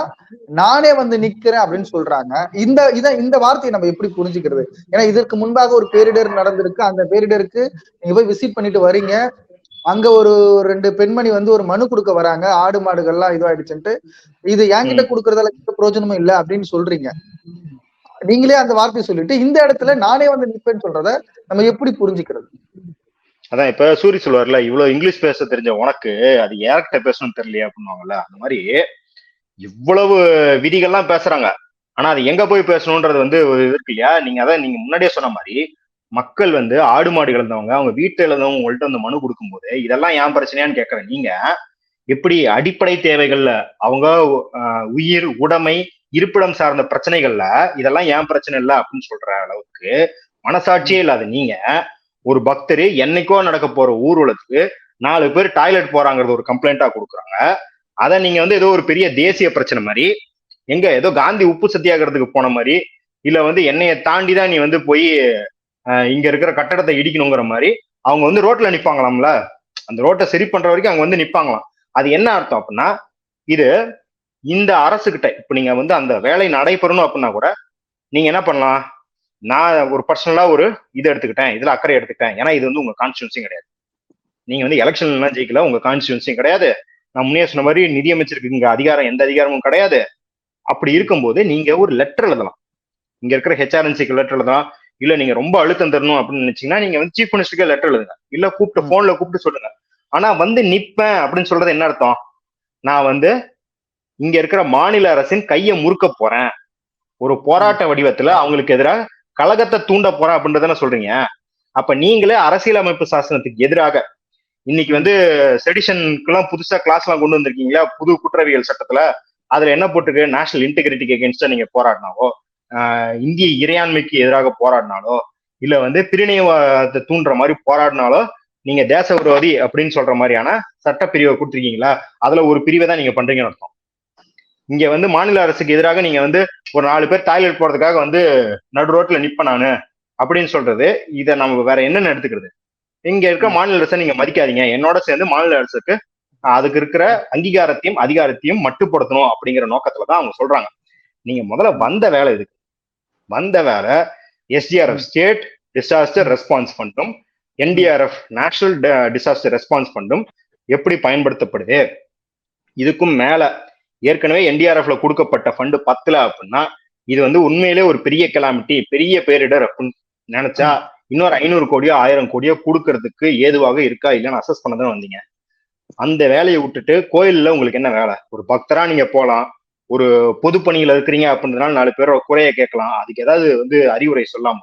நானே வந்து நிக்கிறேன் அப்படின்னு சொல்றாங்க. இந்த இத இந்த வார்த்தையை நம்ம எப்படி புரிஞ்சுக்கிறது? ஏன்னா இதற்கு முன்பாக ஒரு பேரிடர் நடந்திருக்கு. அந்த பேரிடருக்கு நீங்க போய் விசிட் பண்ணிட்டு வரீங்க. அங்க ஒரு ரெண்டு பெண்மணி வந்து ஒரு மனு கொடுக்க வராங்க. ஆடு மாடுகள்லாம் இதுவாயிடுச்சுன்ட்டு. இது என்கிட்ட கொடுக்கறதால எந்த பிரயோஜனமும் இல்ல அப்படின்னு சொல்றீங்க. நீங்களே அந்த வார்த்தையை சொல்லிட்டு இந்த இடத்துல நானே வந்து நிப்பேன்னு சொல்றத நம்ம எப்படி புரிஞ்சுக்கிறது? அதான் இப்ப சூரி சொல்லுவார்ல இவ்வளவு இங்கிலீஷ் பேச தெரிஞ்ச உனக்கு அது யார்கிட்ட பேசணும்னு தெரியலையா அப்படின்னுவாங்கல்ல அந்த மாதிரி இவ்வளவு விதிகள்லாம் பேசுறாங்க. ஆனா அது எங்க போய் பேசணும்ன்றது வந்து ஒரு இது இருக்கு இல்லையா? நீங்க அதான் நீங்க முன்னாடியே சொன்ன மாதிரி மக்கள் வந்து ஆடு மாடு இழந்தவங்க அவங்க வீட்டுல இழந்தவங்க உங்கள்ட்ட வந்து மனு கொடுக்கும்போது இதெல்லாம் ஏன் பிரச்சனையான்னு கேட்கறேன். நீங்க எப்படி அடிப்படை தேவைகள்ல அவங்க உயிர் உடைமை இருப்பிடம் சார்ந்த பிரச்சனைகள்ல இதெல்லாம் ஏன் பிரச்சனை இல்லை அப்படின்னு சொல்ற அளவுக்கு மனசாட்சியே இல்லாத நீங்க ஒரு பக்தர் என்னைக்கோ நடக்க போற ஊர்வலத்துக்கு நாலு பேர் டாய்லெட் போறாங்கிறது ஒரு கம்ப்ளைண்டா கொடுக்குறாங்க. அதை நீங்க வந்து ஏதோ ஒரு பெரிய தேசிய பிரச்சனை மாதிரி எங்க ஏதோ காந்தி உப்பு சத்தியாகிறதுக்கு போன மாதிரி இல்ல வந்து என்னைய தாண்டி தான் நீ வந்து போய் இங்க இருக்கிற கட்டடத்தை இடிக்கணுங்கிற மாதிரி அவங்க வந்து ரோட்ல நிப்பாங்களாம்ல? அந்த ரோட்டை சரி பண்ற வரைக்கும் அவங்க வந்து நிப்பாங்களாம். அது என்ன அர்த்தம் அப்படின்னா இது இந்த அரசுகிட்ட இப்ப நீங்க வந்து அந்த வேலை நடைபெறணும் அப்படின்னா கூட நீங்க என்ன பண்ணலாம்? நான் ஒரு பர்சனலா ஒரு இது எடுத்துக்கிட்டேன். இதுல அக்கறை எடுத்துக்கிட்டேன். ஏன்னா இது வந்து உங்க கான்ஸ்டியூன்சியும் கிடையாது. நீங்க வந்து எலெக்ஷன்லாம் ஜெயிக்கல உங்க கான்ஸ்டியூன்சியும் கிடையாது. நான் முன்னே சொன்ன மாதிரி நிதியமைச்சருக்கு இங்க அதிகாரம் எந்த அதிகாரமும் கிடையாது. அப்படி இருக்கும்போது நீங்க ஒரு லெட்டர் எழுதலாம். இங்க இருக்கிற ஹெச்ஆர்என்சிக்கு லெட்டர் எழுதலாம். இல்ல நீங்க ரொம்ப அழுத்தம் தரணும் அப்படின்னு நினைச்சீங்கன்னா நீங்க வந்து சீஃப் மினிஸ்டருக்கு லெட்டர் எழுதுங்க. இல்ல கூப்பிட்டு போன்ல கூப்பிட்டு சொல்லுங்க. ஆனா வந்து நிப்பேன் அப்படின்னு சொல்றது என்ன அர்த்தம்? நான் வந்து இங்க இருக்கிற மாநில அரசின் கையை முறுக்க போறேன். ஒரு போராட்ட வடிவத்துல அவங்களுக்கு எதிராக கழகத்தை தூண்ட போறேன் அப்படின்றத சொல்றீங்க? அப்ப நீங்களே அரசியலமைப்பு சாசனத்துக்கு எதிராக இன்னைக்கு வந்து செடிஷனுக்குலாம் புதுசா கிளாஸ் எல்லாம் கொண்டு வந்திருக்கீங்களா? புது குற்றவியல் சட்டத்துல. அதுல என்ன போட்டுருக்கு? நேஷனல் இன்டெகிரிட்டிக்கு எகென்ஸ்டா நீங்க போராடினாவோ இந்திய இறையாண்மைக்கு எதிராக போராடினாலோ இல்ல வந்து பிரிவினைவாதத்தை தூண்டுற மாதிரி போராடினாலோ நீங்க தேச விரோதி அப்படின்னு சொல்ற மாதிரியான சட்ட பிரிவை கொடுத்துருக்கீங்களா? அதுல ஒரு பிரிவை தான் நீங்க பண்றீங்கன்னு அர்த்தம். இங்க வந்து மாநில அரசுக்கு எதிராக நீங்க வந்து ஒரு நாலு பேர் டாய்லெட் போறதுக்காக வந்து நடு ரோட்ல நிப்ப நானு அப்படின்னு சொல்றது. இதை நம்ம வேற என்னன்னு எடுத்துக்கிறது? இங்க இருக்க மாநில அரசை நீங்க மதிக்காதீங்க. என்னோட சேர்ந்து மாநில அரசுக்கு அதுக்கு இருக்கிற அங்கீகாரத்தையும் அதிகாரத்தையும் மட்டுப்படுத்தணும் அப்படிங்கிற நோக்கத்துல தான் அவங்க சொல்றாங்க. நீங்க முதல்ல வந்த வேலை இதுக்கு வந்த வேலை எஸ்டிஆர்எஃப் ஸ்டேட் டிசாஸ்டர் ரெஸ்பான்ஸ் ஃபண்டும் என்டிஆர்எஃப் நேஷனல் டிசாஸ்டர் ரெஸ்பான்ஸ் ஃபண்டும் எப்படி பயன்படுத்தப்படுது? இதுக்கும் மேல ஏற்கனவே என்டிஆர்எஃப்ல கொடுக்கப்பட்ட ஃபண்டு பத்தல அப்படின்னா இது வந்து உண்மையிலே ஒரு பெரிய கெலாமிட்டி பெரிய பேரிடர் அப்படின்னு நினைச்சா இன்னொரு ஐநூறு கோடியோ ஆயிரம் கோடியோ கொடுக்கறதுக்கு ஏதுவாக இருக்கா இல்லைன்னு அசஸ் பண்ண தான் வந்தீங்க. அந்த வேலையை விட்டுட்டு கோயில்ல உங்களுக்கு என்ன வேலை? ஒரு பக்தரா நீங்க போகலாம் ஒரு பொது பணியில இருக்கிறீங்க அப்படின்றதுனால நாலு பேரோட குறைய கேட்கலாம் அதுக்கு ஏதாவது வந்து அறிவுரை சொல்லாம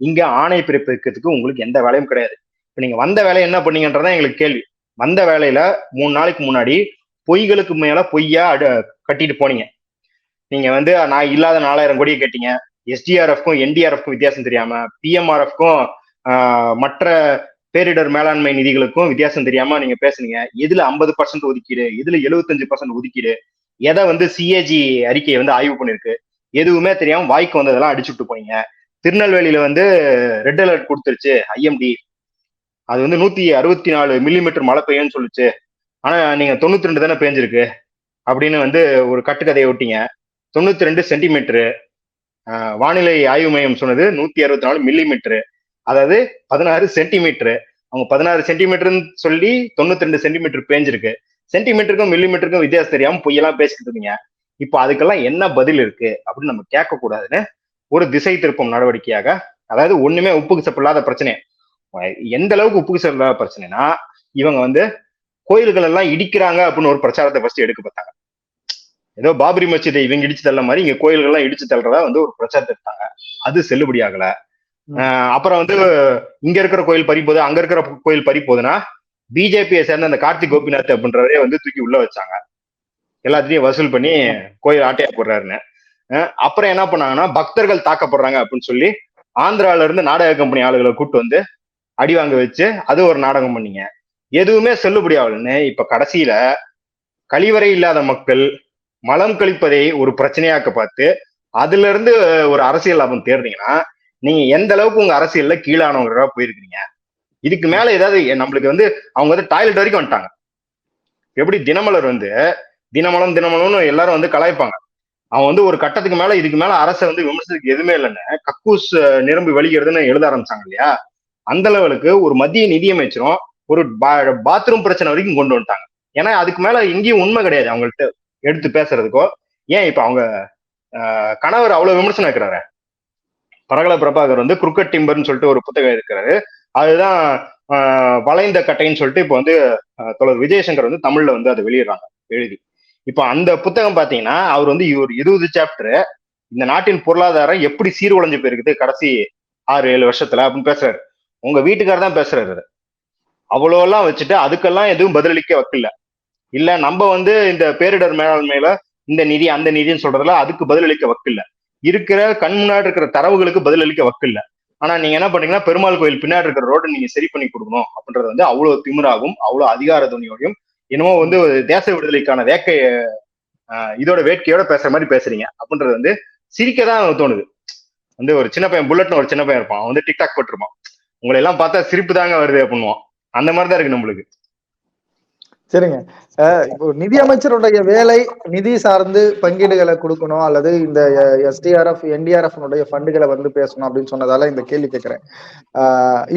இங்க ஆணை பிறப்பிக்கிறதுக்கு உங்களுக்கு எந்த வேலையும் கிடையாது. இப்ப நீங்க வந்த வேலையை என்ன பண்ணீங்கன்றதான் எங்களுக்கு கேள்வி. வந்த வேலையில மூணு நாளைக்கு முன்னாடி பொய்களுக்கு மேல பொய்யா அடு கட்டிட்டு போனீங்க. நீங்க வந்து நான் இல்லாத நாலாயிரம் கோடியை கேட்டீங்க. எஸ்டிஆர்எஃப்க்கும் என்டிஆர்எஃப்க்கும் வித்தியாசம் தெரியாம பிஎம்ஆர்எஃப்க்கும் மற்ற பேரிடர் மேலாண்மை நிதிகளுக்கும் வித்தியாசம் தெரியாம நீங்க பேசுனீங்க. எதுல ஐம்பது பர்சன்ட் ஒதுக்கீடு எதுல எழுபத்தஞ்சு பர்சன்ட் ஒதுக்கீடு எதை வந்து சிஏஜி அறிக்கையை வந்து ஆய்வு பண்ணிருக்கு எதுவுமே தெரியாம வாய்க்கு வந்ததெல்லாம் அடிச்சு விட்டு போனீங்க. திருநெல்வேலியில வந்து ரெட் அலர்ட் கொடுத்துருச்சு ஐஎம்டி அது வந்து நூத்தி அறுபத்தி நாலு மில்லிமீட்டர் மழை பெய்யும்னு சொல்லுச்சு. ஆனா நீங்க தொண்ணூத்தி ரெண்டு தானே பேஞ்சிருக்கு? அப்படின்னு வந்து ஒரு கட்டுக்கதையை விட்டீங்க. தொண்ணூத்தி ரெண்டு சென்டிமீட்டரு வானிலை ஆய்வு மையம் சொன்னது நூத்தி அறுபத்தி நாலு மில்லிமீட்டரு. அதாவது பதினாறு சென்டிமீட்டரு. அவங்க பதினாறு சென்டிமீட்டர்னு சொல்லி தொண்ணூத்தி ரெண்டு சென்டிமீட்டர் பேஞ்சிருக்கு. சென்டிமீட்டருக்கும் மில்லிமீட்டருக்கும் வித்தியாசம் தெரியாம பொய்யெல்லாம் பேசிக்கிட்டு இருக்கீங்க இப்போ அதுக்கெல்லாம் என்ன பதில் இருக்கு? அப்படின்னு நம்ம கேட்க கூடாதுன்னு ஒரு திசை திருப்பம் நடவடிக்கையாக அதாவது ஒண்ணுமே உப்புக்கு சப்பில்லாத பிரச்சனை. எந்த அளவுக்கு உப்புக்கு சப்பில்லாத பிரச்சனைனா இவங்க வந்து கோயில்கள் எல்லாம் இடிக்கிறாங்க அப்படின்னு ஒரு பிரச்சாரத்தை ஃபர்ஸ்ட் எடுக்க பார்த்தாங்க. ஏதோ பாபரி மஸ்ஜிதை இவங்க இடிச்சு தள்ள மாதிரி இங்க கோயில்கள் எல்லாம் இடிச்சு தள்ளுறதா வந்து ஒரு பிரச்சாரத்தை எடுத்தாங்க. அது செல்லுபடி ஆகல. ஆஹ் அப்புறம் வந்து இங்க இருக்கிற கோயில் பறி போகுது அங்க இருக்கிற கோயில் பறி போகுதுன்னா பிஜேபியை சேர்ந்த அந்த கார்த்திக் கோபிநாத் அப்படின்றவரே வந்து தூக்கி உள்ள வச்சாங்க. எல்லாத்தையும் வசூல் பண்ணி கோயில் ஆட்டையா போடுறாருன்னு. அப்புறம் என்ன பண்ணாங்கன்னா பக்தர்கள் தாக்கப்படுறாங்க அப்படின்னு சொல்லி ஆந்திரால இருந்து நாடக கம்பெனி ஆளுகளை கூட்டு வந்து அடி வாங்க வச்சு அது ஒரு நாடகம் பண்ணீங்க. எதுவுமே செல்லுபடி ஆகலன்னு இப்ப கடைசியில கழிவறை இல்லாத மக்கள் மலம் கழிப்பதை ஒரு பிரச்சனையாக்க பார்த்து அதுல இருந்து ஒரு அரசியல் லாபம் தேடுறீங்கன்னா நீங்க எந்த அளவுக்கு உங்க அரசியல்ல கீழானவங்களா போயிருக்கீங்க இதுக்கு மேல ஏதாவது நம்மளுக்கு வந்து அவங்க வந்து டாய்லெட் வரைக்கும் வந்துட்டாங்க. எப்படி தினமலர் வந்து தினமலம் தினமலம்னு எல்லாரும் வந்து கலாய்ப்பாங்க. அவன் வந்து ஒரு கட்டத்துக்கு மேல இதுக்கு மேல அரசை வந்து விமர்சனத்துக்கு எதுவுமே இல்லைன்னு கக்கூஸ் நிரம்பி வலிக்கிறதுன்னு எழுத ஆரம்பிச்சாங்க இல்லையா? அந்த லெவலுக்கு ஒரு மத்திய நிதியமைச்சரும் ஒரு பாத்ரூம் பிரச்சனை வரைக்கும் கொண்டு வந்துட்டாங்க. ஏன்னா அதுக்கு மேல எங்கேயும் உண்மை கிடையாது அவங்கள்ட்ட எடுத்து பேசுறதுக்கோ. ஏன் இப்ப அவங்க கணவர் அவ்வளவு விமர்சனம் இருக்கிறாரு பரகல பிரபாகர் வந்து குருக்கட் டிம்பர்னு சொல்லிட்டு ஒரு புத்தகம் இருக்கிறாரு. அதுதான் வளைந்த கட்டைன்னு சொல்லிட்டு இப்போ வந்து தொடர் விஜயசங்கர் வந்து தமிழ்ல வந்து அதை வெளியிடுறாங்க எழுதி. இப்போ அந்த புத்தகம் பாத்தீங்கன்னா அவர் வந்து ஒரு இருபது சாப்டர் இந்த நாட்டின் பொருளாதாரம் எப்படி சீர்குலைஞ்சு போயிருக்குது கடைசி ஆறு ஏழு வருஷத்துல அப்படின்னு பேசுறாரு. உங்க வீட்டுக்காரர் தான் பேசுறாரு அவ்வளோலாம் அவ்வளோ எல்லாம் வச்சுட்டு அதுக்கெல்லாம் எதுவும் பதிலளிக்க வைக்கல. இல்ல நம்ம வந்து இந்த பேரிடர் மேலாண்மையில இந்த நிதி அந்த நிதின்னு சொல்றதுல அதுக்கு பதிலளிக்க வைக்கல. இருக்கிற கண் முன்னாடி இருக்கிற தரவுகளுக்கு பதிலளிக்க வைக்கல. ஆனா நீங்க என்ன பண்றீங்கன்னா பெருமாள் கோயில் பின்னாடி இருக்கிற ரோடு நீங்க சரி பண்ணி கொடுக்கணும் அப்படின்றது வந்து அவ்வளவு திமிராகும் அவ்வளவு அதிகார துணியோடையும் என்னமோ வந்து தேச விடுதலைக்கான வேக்கை ஆஹ், இதோட வேட்கையோட பேசுற மாதிரி பேசுறீங்க அப்படின்றது வந்து சிரிக்க தான் தோணுது. வந்து ஒரு சின்ன பையன் புல்லட்னு ஒரு சின்ன பையன் இருப்பான். வந்து டிக்டாக் போட்டிருப்பான். உங்களை எல்லாம் பார்த்தா சிரிப்பு தாங்க வருது அப்படின்வான் அந்த மாதிரி தான் இருக்கு நம்மளுக்கு. சரிங்க. இப்போ நிதி அமைச்சருடைய வேலை நிதி சார்ந்து பங்கீடுகளை கொடுக்கணும் அல்லது இந்த எஸ்டிஆர்எஃப் என்டிஆர்எஃப் ஃபண்டுகளை வந்து பேசணும் அப்படின்னு சொன்னதால இந்த கேள்வி கேட்கிறேன்.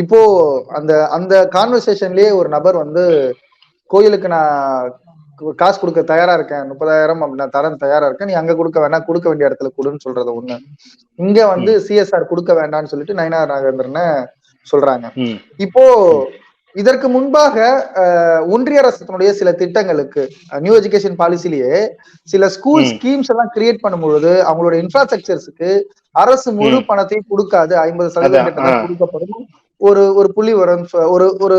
இப்போ அந்த அந்த கான்வர்சேஷன்லயே ஒரு நபர் வந்து கோயிலுக்கு நான் காசு கொடுக்க தயாரா இருக்கேன் முப்பதாயிரம் அப்படி நான் தரேன் தயாரா இருக்கேன் நீ அங்க கொடுக்க வேணாம் கொடுக்க வேண்டிய இடத்துல கொடுன்னு சொல்றது ஒண்ணு. இங்க வந்து சிஎஸ்ஆர் கொடுக்க வேண்டாம்னு சொல்லிட்டு நயனார் நாகேந்திரனை சொல்றாங்க. இப்போ இதற்கு முன்பாக ஒன்றிய அரசினுடைய சில திட்டங்களுக்கு நியூ எஜுகேஷன் பாலிசிலேயே சில ஸ்கூல். ஸ்கீம்ஸ் எல்லாம் கிரியேட் பண்ணும்பொழுது அவங்களோட இன்ஃப்ராஸ்ட்ரக்சர்ஸ்க்கு அரசு முழு. பணத்தையும் கொடுக்காது ஐம்பது சதவீதம். கொடுக்கப்படும் ஒரு ஒரு புள்ளி வரும் சொ- ஒரு ஒரு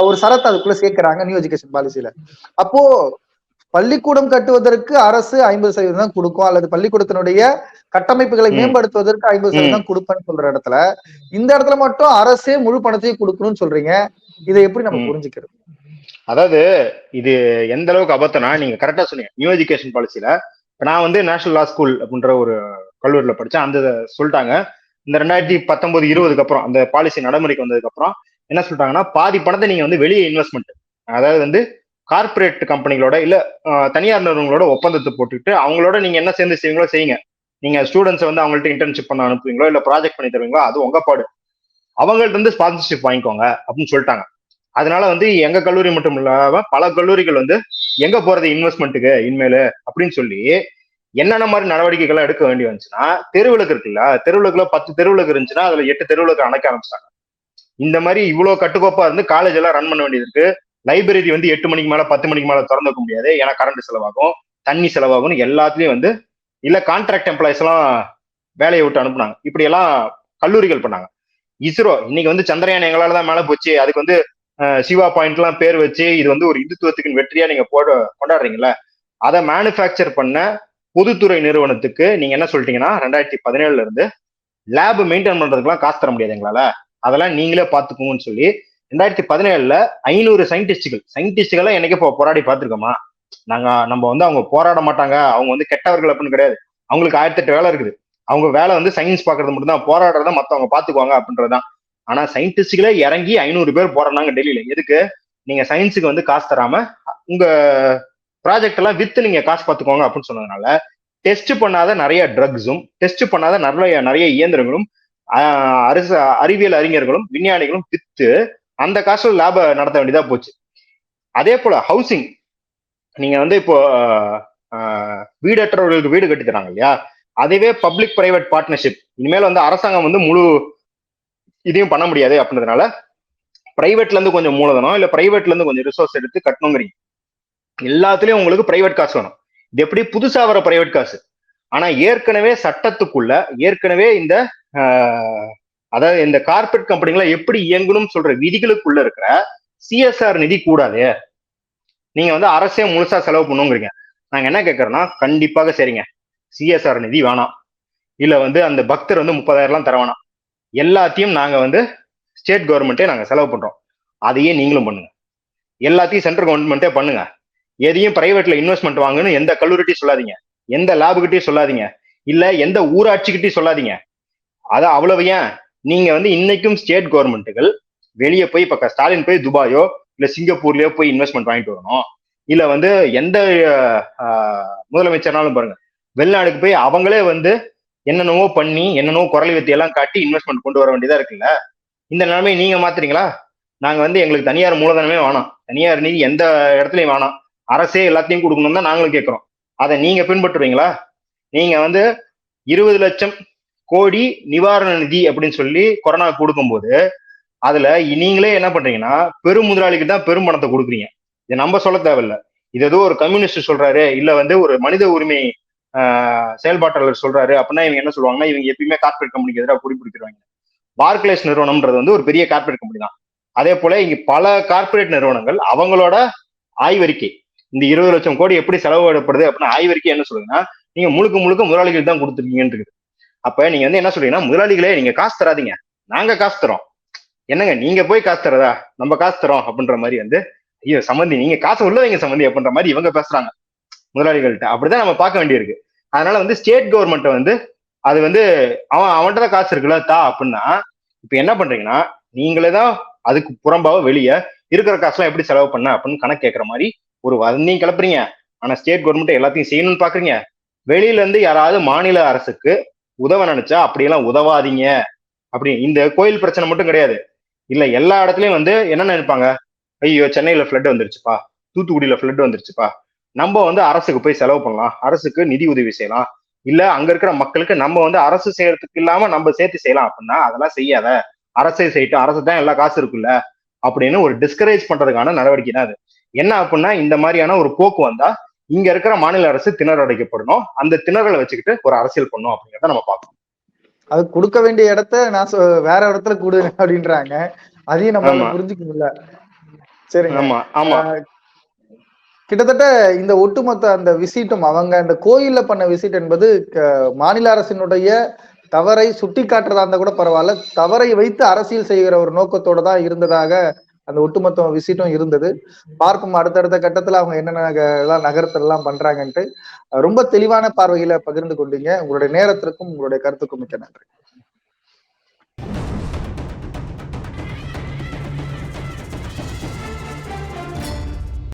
ஒரு சரத்தை அதுக்குள்ள சேர்க்கிறாங்க நியூ எஜுகேஷன் பாலிசியில அப்போ பள்ளிக்கூடம் கட்டுவதற்கு அரசு ஐம்பது சதவீதம் தான் கொடுக்கும். அல்லது பள்ளிக்கூடத்தினுடைய கட்டமைப்புகளை. மேம்படுத்துவதற்கு ஐம்பது சதவீதம் தான் கொடுப்பேன்னு சொல்ற இடத்துல இந்த இடத்துல மட்டும் அரசே முழு பணத்தையும் கொடுக்கணும்னு சொல்றீங்க. இதை எப்படி நம்ம. புரிஞ்சுக்கிறது? அதாவது இது எந்த அளவுக்கு அபத்தம்னா நீங்க கரெக்டா சொன்னீங்க. நியூ எஜுகேஷன் பாலிசியில நான் வந்து நேஷனல் லா ஸ்கூல் அப்படின்ற ஒரு கல்லூரியில படிச்சேன். அந்த சொல்லிட்டாங்க. இந்த ரெண்டாயிரத்தி பத்தொன்பது இருபதுக்கு அப்புறம் அந்த பாலிசி நடைமுறைக்கு வந்ததுக்கு அப்புறம் என்ன சொல்லிட்டாங்கன்னா பாதி பணத்தை நீங்க வந்து வெளியே இன்வெஸ்ட்மெண்ட் அதாவது வந்து கார்ப்பரேட் கம்பெனிகளோட இல்ல தனியார் நிறுவனங்களோட ஒப்பந்தத்தை போட்டுக்கிட்டு அவங்களோட நீங்க என்ன சேர்ந்து செய்வீங்களோ செய்யுங்க. நீங்க ஸ்டூடெண்ட்ஸ் வந்து அவங்கள்ட்ட இன்டர்ன்ஷிப் பண்ண அனுப்புவீங்களோ இல்ல ப்ராஜெக்ட் பண்ணி தருவீங்களோ அது உங்க பாடு. அவங்கள்ட்ட இருந்து ஸ்பான்சர்ஷிப் வாங்கிக்கோங்க அப்படின்னு சொல்லிட்டாங்க. அதனால வந்து எங்க கல்லூரி மட்டும் இல்லாம பல கல்லூரிகள் வந்து எங்க போறது இன்வெஸ்ட்மெண்ட்டுக்கு இனிமேல் அப்படின்னு சொல்லி என்னென்ன மாதிரி நடவடிக்கைகள்லாம் எடுக்க வேண்டி வந்துச்சுன்னா தெருவிளக்கு இருக்குல்ல தெருவிளக்குல பத்து தெருவிளக்கு இருந்துச்சுன்னா அதுல எட்டு தெருவிளக்கு அணைக்க ஆரம்பிச்சிட்டாங்க. இந்த மாதிரி இவ்வளவு கட்டுக்கோப்பா இருந்து காலேஜ் எல்லாம் ரன் பண்ண வேண்டியது இருக்கு. லைப்ரரி வந்து எட்டு மணிக்கு மேல பத்து மணிக்கு மேல திறந்து வைக்க முடியாது. ஏன்னா கரண்ட் செலவாகும் தண்ணி செலவாகும் எல்லாத்துலயும் வந்து இல்ல கான்ட்ராக்ட் எம்ப்ளாயிஸ் எல்லாம் வேலையை விட்டு அனுப்புனாங்க. இப்படி எல்லாம் கல்லூரிகள் பண்ணாங்க. இஸ்ரோ இன்னைக்கு வந்து சந்திரயான் எங்களால தான் மேல போச்சு. அதுக்கு வந்து சிவா பாயிண்ட் எல்லாம் பேர் வச்சு இது வந்து ஒரு இந்துத்துவத்துக்கு வெற்றியா நீங்க போட கொண்டாடுறீங்கல்ல? அதை மேனுஃபேக்சர் பண்ண பொதுத்துறை நிறுவனத்துக்கு நீங்க என்ன சொல்லிட்டீங்கன்னா ரெண்டாயிரத்தி பதினேழுல இருந்து லேப் மெயின்டைன் பண்றதுக்குலாம் காசு தர முடியாது எங்களால. அதெல்லாம் நீங்களே பாத்துக்கோங்கன்னு சொல்லி ரெண்டாயிரத்தி பதினேழுல ஐநூறு சயின்டிஸ்டுகள் சயின்டிஸ்டுகளை என்னைக்கு போராடி பார்த்துருக்கோமா? நாங்க நம்ம வந்து அவங்க போராட மாட்டாங்க. அவங்க வந்து கெட்டவர்கள் அப்படின்னு கிடையாது. அவங்களுக்கு ஆயிரத்தி எட்டு வேலை இருக்குது. அவங்க வேலை வந்து சயின்ஸ் பாக்குறது மட்டும்தான். போராடுறத மத்தவங்க பாத்துக்குவாங்க அப்படின்றதுதான். ஆனா சயின்டிஸ்டுகளே இறங்கி ஐநூறு பேர் போறாங்க டெல்லியில. எதுக்கு? நீங்க சயின்ஸுக்கு வந்து காசு தராம உங்க ப்ராஜெக்ட் எல்லாம் வித்து நீங்க காசு பார்த்துக்கோங்க அப்படின்னு சொன்னதுனால டெஸ்ட் பண்ணாத நிறைய ட்ரக்ஸும் டெஸ்ட் பண்ணாத நிறைய நிறைய இயந்திரங்களும் அரசு அறிவியல் அறிஞர்களும் விஞ்ஞானிகளும் வித்து அந்த காசுல லேபை நடத்த வேண்டியதா போச்சு. அதே போல ஹவுசிங் நீங்க வந்து இப்போ வீடற்றவர்களுக்கு வீடு கட்டி தராங்க இல்லையா? அதுவே பப்ளிக் பிரைவேட் பார்ட்னர்ஷிப் இனிமேல் வந்து அரசாங்கம் வந்து முழு இதையும் பண்ண முடியாது அப்படின்றதுனால பிரைவேட்ல இருந்து கொஞ்சம் மூலதனம் இல்ல பிரைவேட்ல இருந்து கொஞ்சம் ரிசோர்ஸ் எடுத்து கட்டணுங்கிறீங்க. எல்லாத்துலயும் உங்களுக்கு பிரைவேட் காசு வேணும். இது எப்படி புதுசா வர பிரைவேட் காசு? ஆனா ஏற்கனவே சட்டத்துக்குள்ள ஏற்கனவே இந்த அதாவது இந்த கார்பரேட் கம்பெனிகளை எப்படி இயங்கணும்னு சொல்ற விதிகளுக்குள்ள இருக்கிற சிஎஸ்ஆர் நிதி கூடாது. நீங்க வந்து அரசே முழுசா செலவு பண்ணுங்கிறீங்க. நாங்க என்ன கேட்கறோம்னா கண்டிப்பாக சரிங்க சிஎஸ்ஆர் நிதி வேணாம். இல்ல வந்து அந்த பக்தர் வந்து முப்பதாயிரம்லாம் தர வேணாம். எல்லாத்தையும் நாங்க வந்து ஸ்டேட் கவர்மெண்ட்டே நாங்க செலவு பண்றோம். அதையே நீங்களும் பண்ணுங்க. எல்லாத்தையும் சென்ட்ரல் கவர்மெண்ட்டே பண்ணுங்க. எதையும் பிரைவேட்ல இன்வெஸ்ட்மெண்ட் வாங்கன்னு எந்த கல்லூரிட்டையும் சொல்லாதீங்க. எந்த லேபுகிட்டையும் சொல்லாதீங்க. இல்ல எந்த ஊராட்சிக்கிட்டையும் சொல்லாதீங்க. அது அவ்வளவு ஏன்? நீங்க வந்து இன்னைக்கும் ஸ்டேட் கவர்மெண்ட்டுகள் வெளியே போய் இப்ப ஸ்டாலின் போய் துபாயோ இல்ல சிங்கப்பூர்லயோ போய் இன்வெஸ்ட்மெண்ட் வாங்கிட்டு வரணும். இல்ல வந்து எந்த முதலமைச்சர்னாலும் பாருங்க வெளிநாடுக்கு போய் அவங்களே வந்து என்னென்னவோ பண்ணி என்னென்னவோ குரல் வித்தி எல்லாம் காட்டி இன்வெஸ்ட்மெண்ட் கொண்டு வர வேண்டியதா இருக்குல்ல? இந்த நிலைமை நீங்க மாத்துறீங்களா? நாங்க வந்து எங்களுக்கு தனியார் மூலதனமே வேணாம். தனியார் நிதி எந்த இடத்துலயும் வேணாம். அரசே எல்லாத்தையும் கொடுக்கணும் தான் நாங்களும் கேட்கிறோம். அதை நீங்க பின்பற்றுவீங்களா? நீங்க வந்து இருபது லட்சம் கோடி நிவாரண நிதி அப்படின்னு சொல்லி கொரோனா கொடுக்கும்போது அதுல நீங்களே என்ன பண்றீங்கன்னா பெரும் முதலாளிக்கு தான் பெரும் பணத்தை கொடுக்குறீங்க. இதை நம்ம சொல்ல தேவையில்ல. இது ஏதோ ஒரு கம்யூனிஸ்ட் சொல்றாரு இல்ல வந்து ஒரு மனித உரிமை ஆஹ், செயல்பாட்டாளர் சொல்றாரு அப்படின்னா இவங்க என்ன சொல்லுவாங்கன்னா இவங்க எப்பயுமே கார்பரேட் கம்பெனிக்கு எதிராக குறிப்பிடுவாங்க பார்க்லேஸ் நிறுவனம்ன்றது வந்து ஒரு பெரிய கார்பரேட் கம்பெனி தான். அதே போல இங்க பல கார்ப்பரேட் நிறுவனங்கள் அவங்களோட ஆய்வறிக்கை இந்த இருபது லட்சம் கோடி எப்படி செலவிடப்படுது அப்படின்னு ஆய்வறிக்கை என்ன சொல்லுங்கன்னா நீங்க முழுக்க முழுக்க முதலாளிகள் தான் கொடுத்துருக்கீங்கன்னு இருக்குது. அப்ப நீங்க வந்து என்ன சொல்றீங்கன்னா முதலாளிகளே நீங்க காசு தராதீங்க. நாங்க காசு தரோம் என்னங்க நீங்க போய் காசு தரதா நம்ம காசு தரோம் அப்படின்ற மாதிரி வந்து ஐயோ சம்மந்தி நீங்க காசு உள்ள வைங்க சம்மந்தி அப்படின்ற மாதிரி இவங்க பேசுறாங்க. முதலாளிகள்கிட்ட அப்படிதான் நம்ம பார்க்க வேண்டியிருக்கு. அதனால வந்து ஸ்டேட் கவர்மெண்ட்டை வந்து அது வந்து அவன் அவன்கிட்ட தான் காசு இருக்குல்ல தா அப்படின்னா இப்ப என்ன பண்றீங்கன்னா நீங்களே தான் அதுக்கு புறம்பாவ வெளியே இருக்கிற காசுலாம் எப்படி செலவு பண்ண அப்படின்னு கணக்கு கேட்கற மாதிரி ஒரு வந்தையும் கிளப்புறீங்க. ஆனா ஸ்டேட் கவர்மெண்ட் எல்லாத்தையும் செய்யணும்னு பாக்குறீங்க. வெளியில இருந்து யாராவது மாநில அரசுக்கு உதவ நினைச்சா அப்படியெல்லாம் உதவாதீங்க. அப்படி இந்த கோயில் பிரச்சனை மட்டும் கிடையாது. இல்ல எல்லா இடத்துலயும் வந்து என்ன நினைப்பாங்க? ஐயோ சென்னையில ஃப்ளட் வந்துருச்சுப்பா. தூத்துக்குடியில ஃப்ளட் வந்துருச்சுப்பா. நம்ம வந்து அரசுக்கு போய் செலவு பண்ணலாம். அரசுக்கு நிதி உதவி செய்யலாம். இல்ல அங்க இருக்கிற மக்களுக்கு நம்ம வந்து அரசு செய்யறதுக்கு இல்லாம நம்ம சேர்த்து செய்யலாம் அப்படின்னா அதெல்லாம் செய்யாத. அரசை செய்யட்டும். அரசு தான் எல்லா காசு இருக்குல்ல அப்படின்னு ஒரு டிஸ்கரேஜ் பண்றதுக்கான நடவடிக்கை தான் அது. என்ன அப்படின்னா இந்த மாதிரியான ஒரு போக்கு வந்தா இங்க இருக்கிற மாநில அரசு திணற அடைக்கப்படணும். அந்த திணறலை வச்சுக்கிட்டு ஒரு அரசியல் பண்ணும் அப்படிங்கிறத நம்ம பார்க்கணும். அது கொடுக்க வேண்டிய இடத்த நான் வேற இடத்துல கொடு அப்படின்றாங்க. அதையும் ஆமா. புரிஞ்சுக்க முடியல சரிங்க. ஆமா ஆமா. கிட்டத்தட்ட இந்த ஒட்டுமொத்த அந்த விசிட்டும் அவங்க அந்த கோயில்ல பண்ண விசிட் என்பது மாநில அரசினுடைய தவறை சுட்டி காட்டுறதா இருந்தா கூட பரவாயில்ல. தவறை வைத்து அரசியல் செய்கிற ஒரு நோக்கத்தோட தான் இருந்ததாக அந்த ஒட்டுமொத்த விசிட்டும் இருந்தது. பார்க்கும் அடுத்தடுத்த கட்டத்துல அவங்க என்னென்ன எல்லாம் நகரத்துல எல்லாம் பண்றாங்கன்ட்டு ரொம்ப தெளிவான பார்வையில பகிர்ந்து கொண்டீங்க. உங்களுடைய நேரத்திற்கும் உங்களுடைய கருத்துக்கும் மிக்க நன்றி.